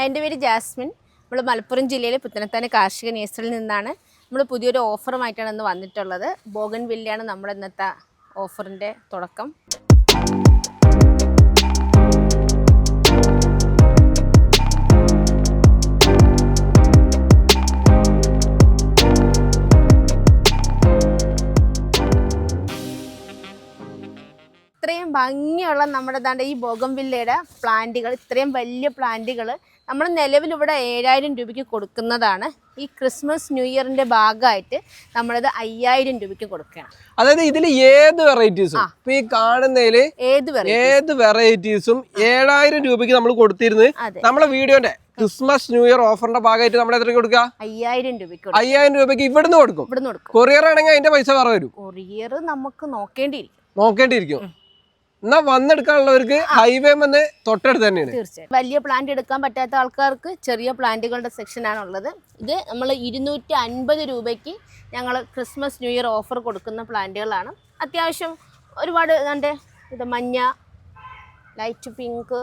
എന്റെ പേര് ജാസ്മിൻ. നമ്മൾ മലപ്പുറം ജില്ലയിലെ പുത്തനത്താന കാർഷിക നേഴ്സറിയിൽ നിന്നാണ് നമ്മൾ പുതിയൊരു ഓഫറുമായിട്ടാണ് ഇന്ന് വന്നിട്ടുള്ളത്. ബോഗൻ വില്ലയാണ് നമ്മുടെ ഇന്നത്തെ ഓഫറിന്റെ തുടക്കം. ഇത്രയും ഭംഗിയുള്ള നമ്മുടെ ദാണ്ട് ഈ ബോഗംവില്ലയുടെ പ്ലാന്റുകൾ ഇത്രയും വലിയ പ്ലാന്റുകൾ നമ്മൾ നിലവിലിവിടെ ഏഴായിരം രൂപയ്ക്ക് കൊടുക്കുന്നതാണ്. ഈ ക്രിസ്മസ് ന്യൂ ഇയറിന്റെ ഭാഗമായിട്ട് നമ്മളിത് അയ്യായിരം രൂപയ്ക്ക് കൊടുക്കുകയാണ്. അതായത് ഇതിൽ ഏത് വെറൈറ്റീസും ഇപ്പൊ ഈ കാണുന്നതിൽ ഏത് ഏത് വെറൈറ്റീസും ഏഴായിരം രൂപയ്ക്ക് നമ്മൾ കൊടുത്തിരുന്നത്. നമ്മളെ വീഡിയോന്റെ ക്രിസ്മസ് ന്യൂ ഇയർ ഓഫറിന്റെ ഭാഗമായിട്ട് നമ്മൾ എത്ര കൊടുക്കുക അയ്യായിരം രൂപയ്ക്ക് അയ്യായിരം രൂപയ്ക്ക് ഇവിടുന്ന് കൊടുക്കും. ഇവിടുന്ന് കൊടുക്കും. കൊറിയർ ആണെങ്കിൽ അതിന്റെ പൈസ വേറെ വരും. കൊറിയർ നമുക്ക് നോക്കേണ്ടിയിരിക്കും. നോക്കേണ്ടിയിരിക്കും. എന്നാ വന്നെടുക്കാനുള്ളവർക്ക് ഹൈവേ വന്ന് തൊട്ടടുത്ത് തന്നെയാണ്. തീർച്ചയായും. വലിയ പ്ലാന്റ് എടുക്കാൻ പറ്റാത്ത ആൾക്കാർക്ക് ചെറിയ പ്ലാന്റുകളുടെ സെക്ഷനാണ് ഉള്ളത്. ഇത് നമ്മൾ ഇരുന്നൂറ്റി അൻപത് രൂപയ്ക്ക് ഞങ്ങൾ ക്രിസ്മസ് ന്യൂ ഇയർ ഓഫർ കൊടുക്കുന്ന പ്ലാന്റുകളാണ് അത്യാവശ്യം ഒരുപാട് എന്താണ്ട് ഇത് മഞ്ഞ ലൈറ്റ് പിങ്ക്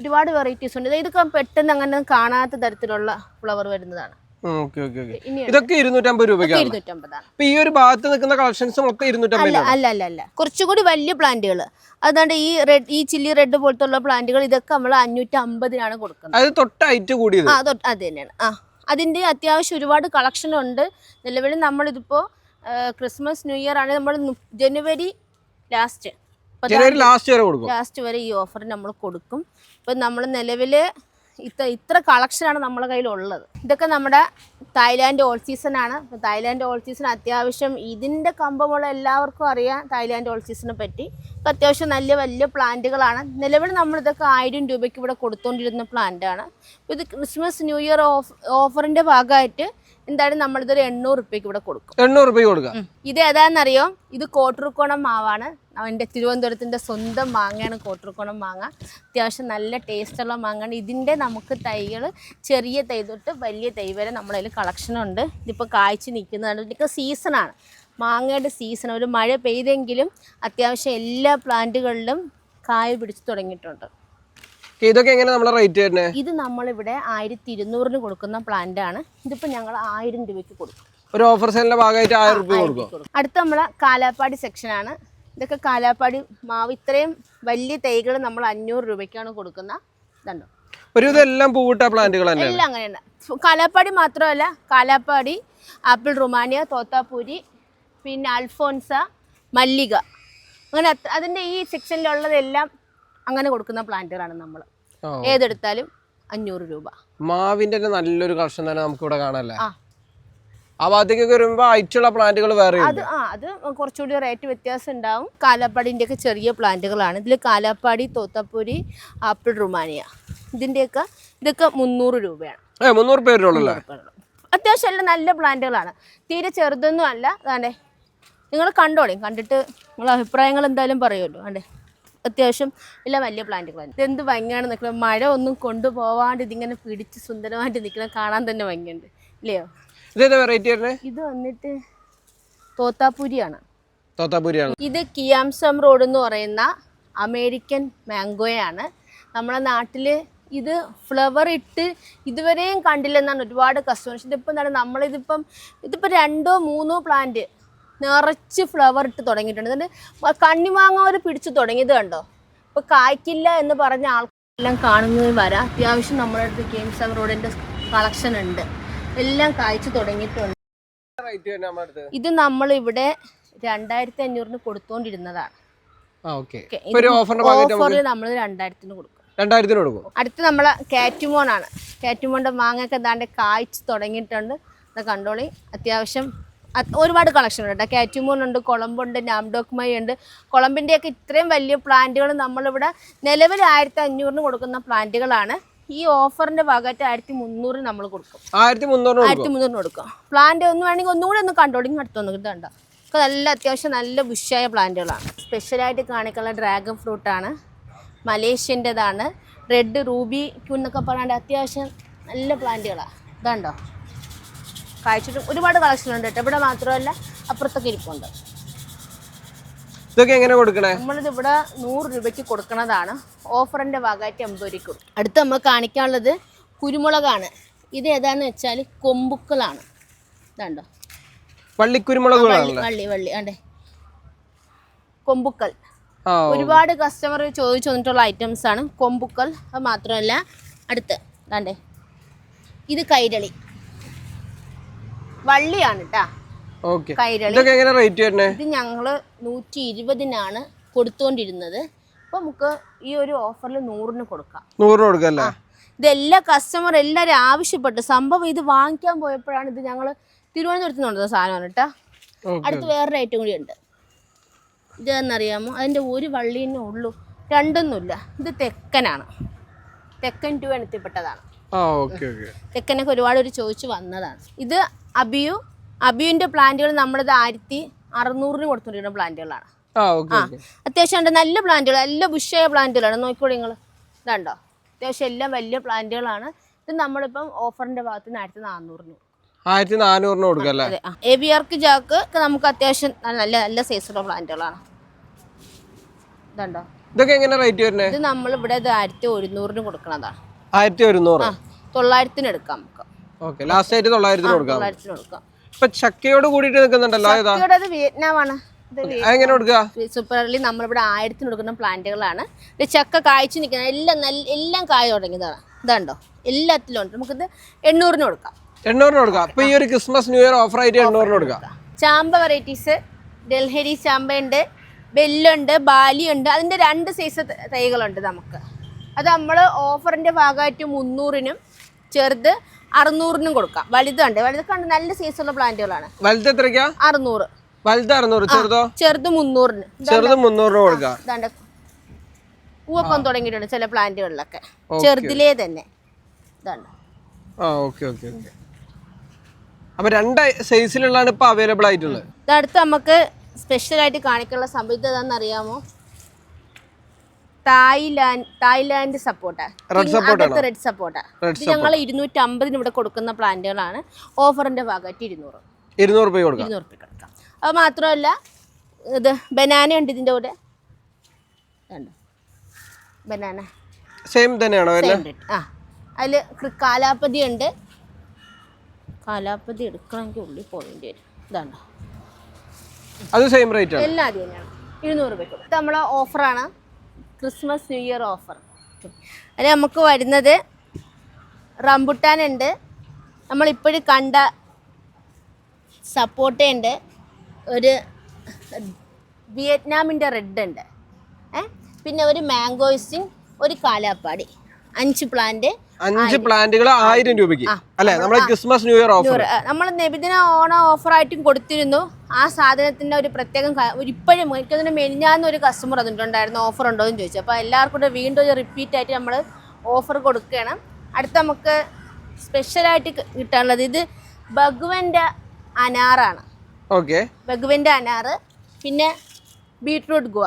ഒരുപാട് വെറൈറ്റീസ് ഉണ്ട്. ഇത് ഇതൊക്കെ പെട്ടെന്ന് അങ്ങനെ കാണാത്ത തരത്തിലുള്ള ഫ്ലവർ വരുന്നതാണ്. ഇതൊക്കെ ഇരുന്നൂറ്റമ്പത് രൂപയ്ക്കാണ്. ഇപ്പൊ ഈ ഒരു ഭാഗത്ത് നിൽക്കുന്ന കളക്ഷൻസ് അല്ല ഇരുന്നൂറ്റമ്പത് അല്ല അല്ല അല്ല കുറച്ചുകൂടി വലിയ പ്ലാന്റുകൾ അതാണ്ട് ഈ റെഡ് ഈ ചില്ലി റെഡ് പോലത്തെ ഉള്ള പ്ലാന്റുകൾ ഇതൊക്കെ നമ്മൾ അഞ്ഞൂറ്റി അമ്പതിനാണ് കൊടുക്കുന്നത്. അത് തൊട്ട് ഹൈറ്റ് കൂടിയത്. അത് തന്നെയാണ്. ആ അതിന്റെ അത്യാവശ്യം ഒരുപാട് കളക്ഷൻ ഉണ്ട്. നിലവിൽ നമ്മളിതിപ്പോ ക്രിസ്മസ് ന്യൂ ഇയർ ആണ് നമ്മൾ ജനുവരി ലാസ്റ്റ് ലാസ്റ്റ് വരെ കൊടുക്കും. ലാസ്റ്റ് വരെ ഈ ഓഫർ നമ്മൾ കൊടുക്കും. ഇപ്പം നമ്മൾ നിലവിൽ ഇത്ര ഇത്ര കളക്ഷനാണ് നമ്മളെ കയ്യിലുള്ളത്. ഇതൊക്കെ നമ്മുടെ തായ്ലാൻഡ് ഓൾ സീസൺ ആണ്. തായ്ലാൻഡ് ഓൾ സീസൺ അത്യാവശ്യം ഇതിന്റെ കമ്പമുള്ള എല്ലാവർക്കും അറിയാം തായ്ലാൻഡ് ഓൾ സീസണിനെ പറ്റി. ഇപ്പം അത്യാവശ്യം നല്ല വലിയ പ്ലാന്റുകളാണ്. നിലവിൽ നമ്മളിതൊക്കെ ആയിരം രൂപയ്ക്ക് ഇവിടെ കൊടുത്തുകൊണ്ടിരുന്ന പ്ലാന്റാണ്. ഇത് ക്രിസ്മസ് ന്യൂ ഇയർ ഓഫ് ഓഫറിന്റെ ഭാഗമായിട്ട് എന്തായാലും നമ്മളിതൊരു എണ്ണൂറ് റുപ്യക്ക് ഇവിടെ കൊടുക്കും. എണ്ണൂറ് റുപ്യ കൊടുക്കാം. ഉം. ഇത് ഏതാണെന്നറിയോ ഇത് കോട്ടൂർക്കോണം മാവാണ്. അവന്റെ തിരുവനന്തപുരത്തിന്റെ സ്വന്തം മാങ്ങയാണ് കോട്ടൂർക്കോണം മാങ്ങ. അത്യാവശ്യം നല്ല ടേസ്റ്റുള്ള മാങ്ങയാണ് ഇതിന്റെ നമുക്ക് തൈകൾ ചെറിയ തൈ തൊട്ട് വലിയ തൈ വരെ നമ്മളതിൽ കളക്ഷനുണ്ട് ഇതിപ്പോൾ കായ്ച്ച് നിൽക്കുന്നതാണ്. ഇതൊക്കെ സീസണാണ്. മാങ്ങയുടെ സീസൺ. ഒരു മഴ പെയ്തെങ്കിലും അത്യാവശ്യം എല്ലാ പ്ലാന്റുകളിലും കായ പിടിച്ചു തുടങ്ങിയിട്ടുണ്ട്. ഇതൊക്കെ എങ്ങനെ നമ്മളെ റേറ്റ് വരുന്നത് ഇത് നമ്മളിവിടെ ആയിരത്തി ഇരുന്നൂറിന് കൊടുക്കുന്ന പ്ലാന്റ് ആണ്. ഇതിപ്പോ ഞങ്ങൾ ആയിരം രൂപയ്ക്ക് കൊടുക്കും. ഒരു ഓഫർ സെയിലിന്റെ ഭാഗമായിട്ട് ആയിരം രൂപ കൊടുക്കും. അടുത്ത നമ്മളെ കാലാപ്പാടി സെക്ഷൻ ആണ്. ഇതൊക്കെ കാലാപ്പാടി മാവ് ഇത്രയും വലിയ തൈകൾ നമ്മൾ അഞ്ഞൂറ് രൂപയ്ക്കാണ് കൊടുക്കുന്ന ഇതുണ്ടോ? ഒരുവിധം എല്ലാം പൂവിട്ട പ്ലാന്റുകൾ എല്ലാം അങ്ങനെയാണ്. കാലാപ്പാടി മാത്രമല്ല കാലാപ്പാടി ആപ്പിൾ റുമാനിയ തോത്താപ്പൂരി പിന്നെ അൽഫോൻസ മല്ലിക. അങ്ങനെ അത്- അതിന്റെ ഈ സെക്ഷനിലുള്ളതെല്ലാം അങ്ങനെ കൊടുക്കുന്ന പ്ലാന്റുകളാണ് നമ്മൾ. ഏതെടുത്താലും അഞ്ഞൂറ് രൂപ. മാവിന്റെ നല്ലൊരു കളക്ഷൻ തന്നെ നമുക്ക് ഇവിടെ കാണാല്ലേ? ആ. വരുമ്പോ ഹൈറ്റുള്ള പ്ലാന്റുകൾ വേറെ അത് ആ അത് കുറച്ചുകൂടി റേറ്റ് വ്യത്യാസം ഉണ്ടാവും. കാലാപ്പാടിന്റെ ഒക്കെ ചെറിയ പ്ലാന്റുകളാണ്. ഇതിൽ കാലാപ്പാടി തോത്തപ്പൂരി ആപ്പിൾ റുമാനിയ. ഇതിന്റെയൊക്കെ ഇതൊക്കെ മുന്നൂറ് രൂപയാണ്. ഏ മുന്നൂറ് പേര് അത്യാവശ്യം എല്ലാം നല്ല പ്ലാന്റുകളാണ്. തീരെ ചെറുതൊന്നും അല്ല. അതാണ്ടേ നിങ്ങൾ കണ്ടോളി. കണ്ടിട്ട് നിങ്ങൾ അഭിപ്രായങ്ങൾ എന്തായാലും പറയുമല്ലോ. അതെ അത്യാവശ്യം എല്ലാം വലിയ പ്ലാന്റുകളാണ്. ഇതെന്ത് ഭംഗിയാണ് നിൽക്കുന്നത്? മഴ ഒന്നും കൊണ്ടുപോവാണ്ട് ഇതിങ്ങനെ പിടിച്ച് സുന്ദരമായിട്ട് നിൽക്കുന്നത് കാണാൻ തന്നെ ഭംഗിയുണ്ട്. ഇല്ലയോ? ഇതേതാ വെറൈറ്റി ഇത് വന്നിട്ട് തോത്താപ്പൂരിയാണ്. തോത്താപൂരിയാണ് ഇത് കിയാംസം റോഡ് എന്ന് പറയുന്ന അമേരിക്കൻ മാംഗോയാണ്. നമ്മളെ നാട്ടിൽ ഇത് ഫ്ലവർ ഇട്ട് ഇതുവരെയും കണ്ടില്ലെന്നാണ് ഒരുപാട് കസ്റ്റമേഴ്സ് ഇതിപ്പോൾ എന്താണ് നമ്മളിതിപ്പം ഇതിപ്പോൾ രണ്ടോ മൂന്നോ പ്ലാന്റ് നിറച്ച് ഫ്ലവർ ഇട്ട് തുടങ്ങിയിട്ടുണ്ട്. എന്നിട്ട് കണ്ണിമാങ്ങ അവർ പിടിച്ചു തുടങ്ങിയത് കണ്ടോ? ഇപ്പോൾ കായ്ക്കില്ല എന്ന് പറഞ്ഞ ആൾക്കാരെല്ലാം കാണുന്നത് വരാം. അത്യാവശ്യം നമ്മുടെ അടുത്ത് ഗെയിംസ് റോഡിന്റെ കളക്ഷൻ ഉണ്ട്. എല്ലാം കായ്ച്ചു തുടങ്ങിയിട്ടുണ്ട്. ഇത് നമ്മൾ ഇവിടെ രണ്ടായിരത്തി അഞ്ഞൂറിന് കൊടുത്തോണ്ടിരുന്നതാണ് ഇപ്പൊ ഓഫറിൽ നമ്മൾ രണ്ടായിരത്തിന് കൊടുക്കും. രണ്ടായിരത്തിന് കൊടുക്കും. അടുത്ത് നമ്മളെ കാറ്റുമോൺ ആണ് കാറ്റുമോണിന്റെ മാങ്ങയൊക്കെ ദാണ്ട് കായ്ച്ചു തുടങ്ങിയിട്ടുണ്ട്. അത് കണ്ടോളി. അത്യാവശ്യം അത് ഒരുപാട് കളക്ഷൻ ഉണ്ട് കേട്ടോ. കാറ്റുമോൺ ഉണ്ട് കൊളമ്പുണ്ട് നാംഡോക്മൈ ഉണ്ട്. കൊളമ്പിന്റെയൊക്കെ ഇത്രയും വലിയ പ്ലാന്റുകൾ നമ്മളിവിടെ നിലവിൽ ആയിരത്തി അഞ്ഞൂറിന് കൊടുക്കുന്ന പ്ലാന്റുകളാണ് ഈ ഓഫറിന്റെ ഭാഗമായിട്ട് ആയിരത്തി മുന്നൂറിന് നമ്മൾ കൊടുക്കും. ആയിരത്തി മുന്നൂറിന് കൊടുക്കും? ആയിരത്തി മുന്നൂറിന് കൊടുക്കും. പ്ലാന്റ് ഒന്ന് വേണമെങ്കിൽ ഒന്നുകൂടി ഒന്ന് കണ്ടോളി ഇങ്ങ് അടുത്തൊന്ന് കിട്ടണ്ട ഒക്കെ നല്ല അത്യാവശ്യം നല്ല ബുഷായ പ്ലാന്റുകളാണ് സ്പെഷ്യലായിട്ട് കാണിക്കുന്ന ഡ്രാഗൺ ഫ്രൂട്ടാണ് മലേഷ്യന്റെതാണ്. റെഡ് റൂബി എന്നൊക്കെ പറയാണ്ട് അത്യാവശ്യം നല്ല പ്ലാന്റുകളാണ് ഇതുണ്ടോ? കാഴ്ചിട്ട് ഒരുപാട് കളക്ഷൻ ഉണ്ട് കേട്ടോ. ഇവിടെ മാത്രമല്ല അപ്പുറത്തൊക്കെ ഇരിപ്പുണ്ട്. ഇതൊക്കെ എങ്ങനെ കൊടുക്കണേ? നമ്മളിത് ഇവിടെ നൂറ് രൂപയ്ക്ക് കൊടുക്കുന്നതാണ് ഓഫറിന്റെ ഭാഗമായിട്ട് അമ്പത് രൂപയ്ക്ക് കൊടുക്കും. അടുത്ത് നമ്മൾ കാണിക്കാനുള്ളത് കുരുമുളകാണ്. ഇത് ഏതാന്ന് വെച്ചാൽ കൊമ്പുക്കളാണ്. ഇതാണ്ടോ? വള്ളിക്കുരുമുളകുകളാണല്ലേ വള്ളി വള്ളി അതെ കൊമ്പുക്കൽ ഒരുപാട് കസ്റ്റമർ ചോദിച്ചു വന്നിട്ടുള്ള ഐറ്റംസ് ആണ് കൊമ്പുക്കൽ അത് മാത്രമല്ല അടുത്ത് ഇതാണ്ടേ ഇത് കൈരളി. വള്ളിയാണ് കേട്ടാ കൈരളി. ഇതൊക്കെ എങ്ങനെ റേറ്റ് ഇത് ഞങ്ങൾ നൂറ്റി ഇരുപതിനാണ് കൊടുത്തോണ്ടിരുന്നത്. അപ്പോൾ നമുക്ക് ഈ ഒരു ഓഫറിൽ നൂറിന് കൊടുക്കാം. നൂറിന് കൊടുക്കല്ലേ? ഇതെല്ലാ കസ്റ്റമർ എല്ലാരും ആവശ്യപ്പെട്ടു. സംഭവം ഇത് വാങ്ങിക്കാൻ പോയപ്പോഴാണ് ഇത് ഞങ്ങൾ തിരുവനന്തപുരത്ത് നിന്ന് സാധനമാണ് കേട്ടോ അടുത്ത് വേറൊരു ഐറ്റം കൂടി ഉണ്ട്. ഇത് എന്നറിയാമോ? അതിന്റെ ഒരു വള്ളി തന്നെ ഉള്ളൂ. രണ്ടൊന്നുമില്ല. ഇത് തെക്കനാണ്. തെക്കൻ ടു ഓക്കെ തെക്കനൊക്കെ ഒരുപാട് ഒരു ചോദിച്ചു വന്നതാണ്. ഇത് അബിയു അബിയുന്റെ പ്ലാന്റുകൾ നമ്മളത് ആയിരത്തി അറുന്നൂറിന് കൊടുത്തുകൊണ്ടിരുന്ന പ്ലാന്റുകളാണ് ആ അത്യാവശ്യം ഉണ്ട് നല്ല പ്ലാന്റുകൾ നല്ല ബുഷായ പ്ലാന്റുകളാണ് നോക്കിക്കോളൂ നിങ്ങൾ. ഇതുണ്ടോ? അത്യാവശ്യം എല്ലാം വലിയ പ്ലാന്റുകളാണ് ഇത് നമ്മളിപ്പം ഓഫറിന്റെ ഭാഗത്ത് നിന്ന് ആയിരത്തി നാനൂറിന് ആയിരത്തി നാനൂറിന് കൊടുക്കല്ലേ എ ബി ആർക്ക് ജാക്ക് നമുക്ക് അത്യാവശ്യം നല്ല നല്ല സൈസുള്ള പ്ലാന്റുകളാണ് ഇതുണ്ടോ? ഇതൊക്കെ എങ്ങനെ റേറ്റ് വരുന്നത് ഇത് നമ്മൾ ഇവിടെ ആയിരത്തി ഒരുന്നൂറിന് കൊടുക്കണതാണ്. ആയിരത്തി ഒരുന്നൂറ്. തൊള്ളായിരത്തിന് എടുക്കാം നമുക്ക്. ഓക്കെ ലാസ്റ്റ് ആയിട്ട് തൊള്ളായിരത്തിന് കൊടുക്കാം. തൊള്ളായിരത്തിന് കൊടുക്കാം. ഇപ്പൊ ചക്കയോട് കൂടിയിട്ട് നിൽക്കുന്നുണ്ടല്ലോ ഏതാ? ഇവിടെ അത് എങ്ങനെ കൊടുക്കുക? സൂപ്പർ അർലി നമ്മളിവിടെ ആയിരത്തിന് കൊടുക്കുന്ന പ്ലാന്റുകളാണ്. ചക്ക കായ്ച്ചു നിൽക്കുന്ന എല്ലാം നല്ല എല്ലാം കായ തുടങ്ങിയതാണ്. ഇതാണ്ടോ? എല്ലാത്തിലും ഉണ്ട്. നമുക്കിത് എണ്ണൂറിന് കൊടുക്കാം. എണ്ണൂറിന് കൊടുക്കാം. അപ്പൊ ഈ ഒരു ക്രിസ്മസ് ന്യൂ ഇയർ ഓഫർ ആയിട്ട് എണ്ണൂറിന് കൊടുക്കാം. ചാമ്പ വെറൈറ്റീസ് ഡൽഹരി ചാമ്പയുണ്ട് ബെല്ലുണ്ട് ബാലിയുണ്ട്. അതിന്റെ രണ്ട് സൈസ് തൈകളുണ്ട് നമുക്ക്. അത് നമ്മൾ ഓഫറിന്റെ ഭാഗമായിട്ട് മുന്നൂറിനും ചെറുത് അറുന്നൂറിനും കൊടുക്കാം. വലുതുണ്ട് വലുത് കണ്ട്. നല്ല ഉള്ള പ്ലാന്റുകളാണ് വലുത് എത്രയ്ക്കാ? അറുന്നൂറ്. വലുത് അറുന്നൂറ്. ചെറുതോ? ചെറുത് മുന്നൂറിന്. ചെറുത് മുന്നൂറിന് കൊടുക്കാം. ഇതാണ്ട് പൂവൊക്കെ തുടങ്ങിയിട്ടുണ്ട് ചില പ്ലാന്റുകളിലൊക്കെ ചെറുതിലേ തന്നെ. ആ ഓക്കെ ഓക്കെ ഓക്കെ. അപ്പൊ രണ്ട് സൈസിലുള്ളതാണ് ഇപ്പൊ അവൈലബിൾ ആയിട്ടുള്ളത്. അടുത്ത് നമുക്ക് സ്പെഷ്യൽ ആയിട്ട് കാണിക്കാനുള്ള സംഭവം ഇത് ഏതാണെന്ന് അറിയാമോ? തായ്ലാൻഡ് തായ്ലാൻഡ് സപ്പോർട്ടാ ആണോ? റെഡ് സപ്പോർട്ടാ ഇത് ഞങ്ങൾ ഇരുന്നൂറ്റി അമ്പതിന് ഇവിടെ കൊടുക്കുന്ന പ്ലാന്റുകളാണ്. ഓഫറിന്റെ ഭാഗമായിട്ട് ഇരുന്നൂറ്. ഇരുന്നൂറ് രൂപ കൊടുക്കാം. ഇരുന്നൂറ് രൂപ കൊടുക്കാം. അത് മാത്രമല്ല ഇത് ബനാന ഉണ്ട് ഇതിന്റെ കൂടെ. കണ്ടോ? ബനാന. സെയിം തന്നെയാണോ ആ. അതിൽ കാലാപ്പതി ഉണ്ട്. കാലാപ്പതി എടുക്കണമെങ്കിൽ ഉള്ളിൽ പോകേണ്ടി വരും. ഇതാണ്ടോ അത് സെയിം റേറ്റ് ആണ്. എല്ലാം അത് തന്നെയാണ്. ഇരുന്നൂറ് രൂപയ്ക്ക് നമ്മളെ ഓഫറാണ് ക്രിസ്മസ് ന്യൂ ഇയർ ഓഫർ. അതിൽ നമുക്ക് വരുന്നത് റംബുട്ടാൻ ഉണ്ട്. നമ്മളിപ്പോഴും കണ്ട സപ്പോട്ട ഉണ്ട്. ഒരു വിയറ്റ്നാമിന്റെ റെഡ് ഉണ്ട്. പിന്നെ ഒരു മാംഗോയിസിൻ ഒരു കാലാപ്പാടി. അഞ്ച് പ്ലാന്റ് അഞ്ച് പ്ലാന്റുകൾ ആയിരം രൂപയ്ക്ക്. അല്ലെ നമ്മുടെ ക്രിസ്മസ് ന്യൂ ഇയർ ഓഫർ. നമ്മൾ നബിദിന ഓണം ഓഫറായിട്ടും കൊടുത്തിരുന്നു. ആ സാധനത്തിന്റെ ഒരു പ്രത്യേകം ഒരു ഇപ്പോഴും എനിക്കതിന് മെനിഞ്ഞാന്ന് ഒരു കസ്റ്റമർ വന്നിട്ടുണ്ടായിരുന്നു ഓഫർ ഉണ്ടോ എന്ന് ചോദിച്ചു. അപ്പോൾ എല്ലാവർക്കും കൂടെ വീണ്ടും ഒരു റിപ്പീറ്റ് ആയിട്ട് നമ്മൾ ഓഫർ കൊടുക്കുകയാണ്. അടുത്ത നമുക്ക് സ്പെഷ്യലായിട്ട് കിട്ടാനുള്ളത് ഇത് ബഗുവന്റെ അനാറാണ്. ഓക്കെ ബഗുവന്റെ അനാറ് പിന്നെ ബീട്രൂട്ട് ഗുവ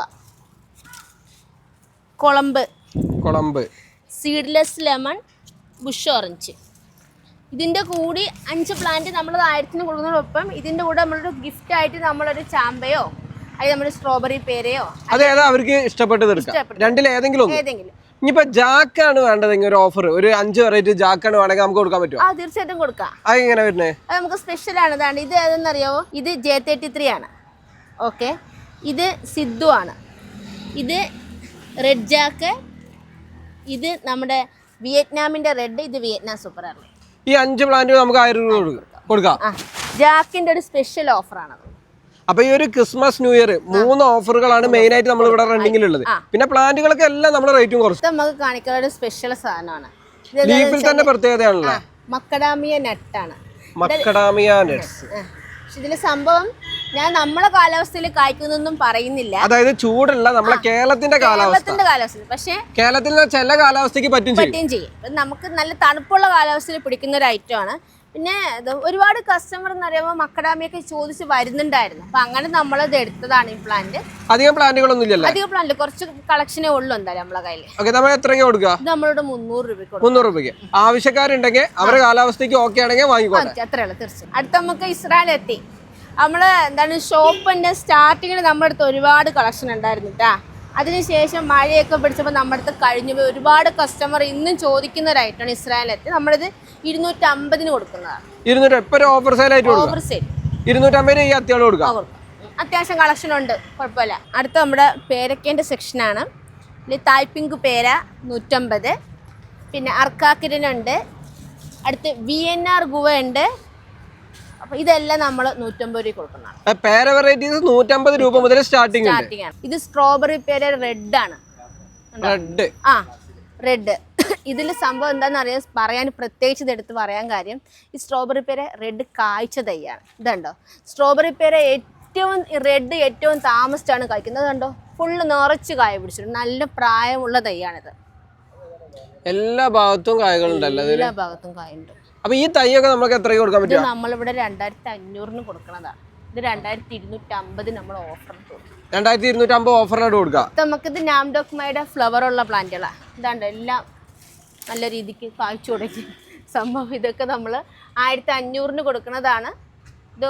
കുളമ്പ് കുളമ്പ്. സീഡ്ലെസ് ലെമൺ ബുഷ് ഓറഞ്ച് ഇതിന്റെ കൂടി അഞ്ച് പ്ലാന്റ് നമ്മൾ ആയിരത്തിന് കൊടുക്കുന്നതോടൊപ്പം ഇതിന്റെ കൂടെ നമ്മളൊരു ഗിഫ്റ്റ് ആയിട്ട് നമ്മളൊരു ചാമ്പയോ അല്ലെങ്കിൽ നമ്മുടെ സ്ട്രോബെറി പേരയോ അത് ഏതാ അവർക്ക് ഇഷ്ടപ്പെട്ടത് എടുക്കാം. രണ്ടിൽ ഏതെങ്കിലും ഇനിയിപ്പോ ജാക്കാണ് വേണ്ടതെങ്കിൽ ഒരു ഓഫർ ഒരു അഞ്ച് വെറൈറ്റി ജാക്കാണ് വേണമെങ്കിൽ നമുക്ക് കൊടുക്കാൻ പറ്റുമോ ആ തീർച്ചയായിട്ടും കൊടുക്കാം. അത് എങ്ങനെ വരുന്നേ? അത് നമുക്ക് സ്പെഷ്യലാണ് ഇതാണ്. ഇത് ഏതെന്നറിയാവോ? ഇത് ജെ തേർട്ടി ത്രീ ആണ്. ഓക്കെ ഇത് സിദ്ധു ആണ്. ഇത് റെഡ് ജാക്ക് ഇത് നമ്മുടെ വിയറ്റ്നാമിന്റെ റെഡ് ഇത് വിയറ്റ്നാം സൂപ്പർ ആണ് ഈ അഞ്ച് പ്ലാന്റ് നമുക്ക് ആയിരം രൂപ കൊടുക്കാം ജാക്കിന്റെ ഒരു സ്പെഷ്യൽ ഓഫറാണ് അപ്പൊ ഈ ഒരു ക്രിസ്മസ് ന്യൂ ഇയർ മൂന്ന് ഓഫറുകളാണ് മെയിൻ ആയിട്ട് നമ്മൾ ഇവിടെ റണ്ണിങ്ങിലുള്ളത് പിന്നെ പ്ലാന്റുകളൊക്കെ എല്ലാം നമ്മുടെ റേറ്റും കുറച്ച്. നമുക്ക് കാണിക്കുന്ന ഒരു സ്പെഷ്യൽ സാധനമാണ്. ലീഫിൽ തന്നെ പ്രത്യേകതയാണല്ലോ. മക്കഡാമിയ നട്ടാണ് മക്കഡാമിയ നട്ട്സ് ഇതിന്റെ സംഭവം ഞാൻ നമ്മളെ കാലാവസ്ഥയിൽ കായ്ക്കുന്നൊന്നും പറയുന്നില്ല. അതായത് ചൂടുള്ള നമ്മളെ കേരളത്തിന്റെ കാലാവസ്ഥ കേരളത്തിന്റെ കാലാവസ്ഥ. പക്ഷെ കേരളത്തിലെ ചില കാലാവസ്ഥയ്ക്ക് പറ്റും ചെയ്യും. പറ്റുകയും ചെയ്യും. ഇപ്പം നമുക്ക് നല്ല തണുപ്പുള്ള കാലാവസ്ഥയിൽ പിടിക്കുന്ന ഒരു ഐറ്റമാണ് പിന്നെ ഇത് ഒരുപാട് കസ്റ്റമർ എന്ന് പറയുമ്പോൾ മക്കഡാമിയൊക്കെ ചോദിച്ച് വരുന്നുണ്ടായിരുന്നു. അപ്പൊ അങ്ങനെ നമ്മളത് എടുത്തതാണ് ഈ പ്ലാന്റ് അധികം പ്ലാന്റുകളൊന്നും ഇല്ലല്ലോ? അധികം പ്ലാന്റ് കുറച്ച് കളക്ഷനേ ഉള്ളൂ എന്തായാലും നമ്മളെ കയ്യിൽ ഓക്കെ നമ്മൾ എത്രയ്ക്ക് കൊടുക്കുക? ഇത് നമ്മളോട് മുന്നൂറ് രൂപയ്ക്ക് കൊടുക്കും. മുന്നൂറ് രൂപയ്ക്ക്. ആവശ്യക്കാരുണ്ടെങ്കിൽ അവരുടെ കാലാവസ്ഥയ്ക്ക് ഓക്കെ ആണെങ്കിൽ വാങ്ങിക്കോട്ടെ. അത്രേ ഉള്ളൂ. തീർച്ചയായും. അടുത്ത നമുക്ക് ഇസ്രായേൽ എത്തി. നമ്മൾ എന്താണ് ഷോപ്പിന്റെ സ്റ്റാർട്ടിങ്ങിൽ നമ്മുടെ അടുത്ത് ഒരുപാട് കളക്ഷൻ ഉണ്ടായിരുന്നു കേട്ടാ അതിനുശേഷം മഴയൊക്കെ പിടിച്ചപ്പോൾ നമ്മുടെ അടുത്ത് കഴിഞ്ഞു പോയി. ഒരുപാട് കസ്റ്റമർ ഇന്നും ചോദിക്കുന്ന ഒരു ഐറ്റമാണ് ഇസ്രായേലത്ത്. നമ്മളിത് ഇരുന്നൂറ്റമ്പതിന് കൊടുക്കുന്നതാണ്. ഓഫർ സെയിൽ ആയിട്ട് ഓവർ സെയിൽ ഇരുന്നൂറ്റമ്പതിന് ഈ കൊടുക്കാം. കൊടുക്കും. അത്യാവശ്യം കളക്ഷൻ ഉണ്ട്. കുഴപ്പമില്ല. അടുത്ത നമ്മുടെ പേരക്കേന്റെ സെക്ഷനാണ് ഇതിൽ തായ്പിങ്ക് പേര നൂറ്റമ്പത്. പിന്നെ അർക്കാക്കിരനുണ്ട്. അടുത്ത് വി എൻ ആർ ഗുവ ഉണ്ട് അപ്പോൾ ഇതെല്ലാം നമ്മൾ നൂറ്റമ്പത് രൂപ കൊടുക്കുന്നതാണ്. ആ, പേര വെറൈറ്റീസ് നൂറ്റമ്പത് രൂപ മുതൽ സ്റ്റാർട്ടിംഗ് സ്റ്റാർട്ടിംഗ് ആണ്. ഇത് സ്ട്രോബെറി പേര് റെഡ് ആണ്. റെഡ് ആ റെഡ് ഇതിൽ സംഭവം എന്താണെന്ന് അറിയാൻ പറയാൻ പ്രത്യേകിച്ച് ഇതെടുത്ത് പറയാൻ കാര്യം ഈ സ്ട്രോബെറി പേര് റെഡ് കായ്ച്ച തൈയാണ്. ഇതുണ്ടോ? സ്ട്രോബെറി പേര് ഏറ്റവും റെഡ് ഏറ്റവും താമസിച്ചാണ് കായ്ക്കുന്നത്. കണ്ടോ ഫുള്ള് നിറച്ച് കായ പിടിച്ചിട്ടുണ്ട് നല്ല പ്രായമുള്ള തൈയാണിത്. എല്ലാ ഭാഗത്തും കായകളുണ്ടല്ലോ എല്ലാ ഭാഗത്തും കായുണ്ട്. അപ്പൊ ഈ തൈയൊക്കെ നമുക്ക് എത്രയ്ക്ക് കൊടുക്കാൻ ഇത് പറ്റുക നമ്മളിവിടെ രണ്ടായിരത്തി അഞ്ഞൂറിന് കൊടുക്കണതാണ് ഇത് രണ്ടായിരത്തി ഇരുന്നൂറ്റി അമ്പത് നമ്മൾ ഓഫർ കൊടുക്കും. രണ്ടായിരത്തി ഇരുന്നൂറ്റി അമ്പത് ഓഫറിനായിട്ട് കൊടുക്കുക നമുക്കിത് നാംഡോക്മയുടെ ഫ്ലവർ ഉള്ള പ്ലാന്റുകളാണ് ഇതാണ്ട് എല്ലാം നല്ല രീതിക്ക് കായ്ച്ചു കൊടുക്കും സംഭവം ഇതൊക്കെ നമ്മൾ ആയിരത്തി അഞ്ഞൂറിന് കൊടുക്കുന്നതാണ് ഇത്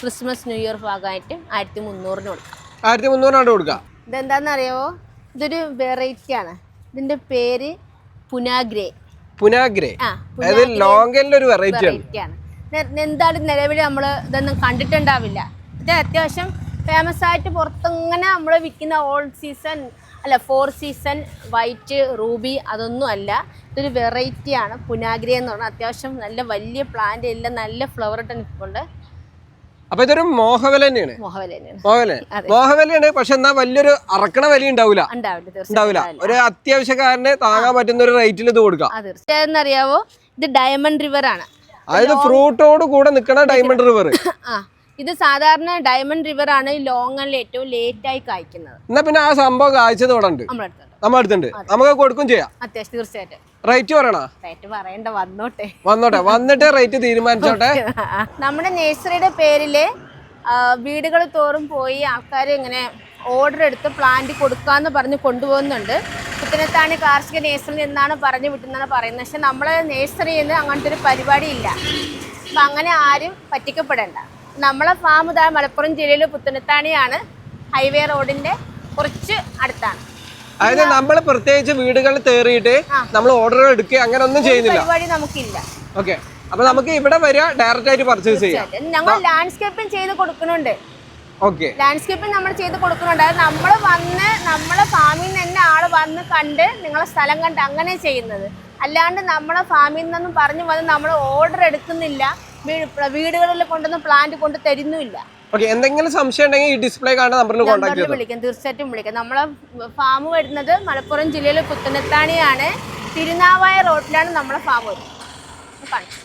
ക്രിസ്മസ് ന്യൂ ഇയർ ഭാഗമായിട്ട് ആയിരത്തി മുന്നൂറിന് കൊടുക്കാം. ആയിരത്തി മുന്നൂറിനാണ് കൊടുക്കുക ഇതെന്താണെന്ന് അറിയാമോ ഇതൊരു വെറൈറ്റിയാണ് ഇതിന്റെ പേര് പുനാഗ്രേ. പുനാഗ്രേ. അതായത് ലോങ്കലിന്റെ ഒരു വെറൈറ്റി ആണ്. എന്തായാലും നിലവിൽ നമ്മൾ ഇതൊന്നും കണ്ടിട്ടുണ്ടാവില്ല. ഇത് അത്യാവശ്യം ഫേമസ് ആയിട്ട് പുറത്തിങ്ങനെ നമ്മൾ വിൽക്കുന്ന ഓൾ സീസൺ അല്ല ഫോർ സീസൺ വൈറ്റ് റൂബി അതൊന്നും അല്ല. ഇതൊരു വെറൈറ്റിയാണ് പുനാഗ്രി എന്ന് പറഞ്ഞാൽ അത്യാവശ്യം നല്ല വലിയ പ്ലാന്റ് എല്ലാം നല്ല ഫ്ലവർ ഇട്ട് നിൽപ്പുണ്ട് അപ്പൊ ഇതൊരു മോഹവല തന്നെയാണ്. മോഹവല. മോഹവലയാണ് പക്ഷെ എന്നാ വലിയൊരു അറക്കണ വില ഉണ്ടാവില്ല ഉണ്ടാവില്ല. ഒരു അത്യാവശ്യക്കാരന് താങ്ങാൻ പറ്റുന്ന ഒരു റേറ്റിൽ ഇത് കൊടുക്കാം. തീർച്ചയായും. അറിയാവോ ഇത് ഡയമണ്ട് റിവർ ആണ്. അതായത് ഫ്രൂട്ടോട് കൂടെ നിൽക്കണ ഡയമണ്ട് റിവർ ഇത് സാധാരണ ഡയമണ്ട് റിവർ ആണ് ഈ ഏറ്റവും ലേറ്റ് ആയി കായ്ക്കുന്നത്. എന്നാ പിന്നെ ആ സംഭവം കായ്ച്ചത് ഇവിടെ ഉണ്ട് നമ്മുടെ അടുത്തുണ്ട് നമുക്ക് കൊടുക്കും ചെയ്യാം. അത്യാവശ്യം തീർച്ചയായിട്ടും. റേറ്റ് പറയണോ? റേറ്റ് പറയണ്ട വന്നോട്ടെ. വന്നോട്ടെ. വന്നിട്ട് റേറ്റ് തീരുമാനിച്ചോട്ടെ. നമ്മുടെ നേഴ്സറിയുടെ പേരിൽ വീടുകൾ തോറും പോയി ആൾക്കാർ ഇങ്ങനെ ഓർഡർ എടുത്ത് പ്ലാന്റ് കൊടുക്കാന്ന് പറഞ്ഞ് കൊണ്ടുപോകുന്നുണ്ട്. കുത്തനത്താണ് കാർഷിക നഴ്സറിയിൽ നിന്നാണ് പറഞ്ഞു വിട്ടെന്നാണ് പറയുന്നത്. പക്ഷെ നമ്മളെ നേഴ്സറിയിൽ നിന്ന് അങ്ങനത്തെ ഒരു പരിപാടി ഇല്ല. അപ്പം അങ്ങനെ ആരും പറ്റിക്കപ്പെടേണ്ട. നമ്മളെ ഫാം ഇതാ മലപ്പുറം ജില്ലയിൽ പുത്തനത്താണിയാണ് ഹൈവേ റോഡിന്റെ കുറച്ച് അടുത്താണ്. അതായത് നമ്മൾ പ്രത്യേകിച്ച് വീടുകളിൽ തേറിയിട്ട് നമ്മൾ ഓർഡറുകൾ എടുക്കുക അങ്ങനെ ഒന്നും ചെയ്യുന്നില്ല. ഓക്കെ. അപ്പൊ നമുക്ക് ഇവിടെ വരിക ഡയറക്റ്റ് ആയിട്ട് പർച്ചേസ് ചെയ്യാം. ഞങ്ങൾ ലാൻഡ്സ്കേപ്പിംഗ് ചെയ്ത് കൊടുക്കുന്നുണ്ട്. ഓക്കെ. ലാൻഡ്സ്കേപ്പിംഗ് നമ്മൾ ചെയ്ത് കൊടുക്കുന്നുണ്ട്. അത് നമ്മൾ വന്ന് നമ്മളെ ഫാമിൽ നിന്ന് തന്നെ ആൾ വന്ന് കണ്ട് നിങ്ങളെ സ്ഥലം കണ്ട് അങ്ങനെ ചെയ്യുന്നത്. അല്ലാണ്ട് നമ്മളെ ഫാമിൽ നിന്നൊന്നും പറഞ്ഞു വന്ന് നമ്മൾ ഓർഡർ എടുക്കുന്നില്ല. വീടുകളിൽ കൊണ്ടൊന്നും പ്ലാന്റ് കൊണ്ട് തരുന്നുമില്ല. ഓക്കെ എന്തെങ്കിലും സംശയം ഉണ്ടെങ്കിൽ ഈ ഡിസ്പ്ലേ കാണുന്ന നമ്പറിൽ കോൺടാക്ട് ചെയ്യാം ചെയ്തോ? വിളിക്കാം. തീർച്ചയായിട്ടും വിളിക്കാം. നമ്മളെ ഫാം വരുന്നത് മലപ്പുറം ജില്ലയിലെ പുത്തനത്താണിയാണ് തിരുനാവായ റോഡിലാണ് നമ്മളെ ഫാം വരുന്നത്. കാണിച്ചു?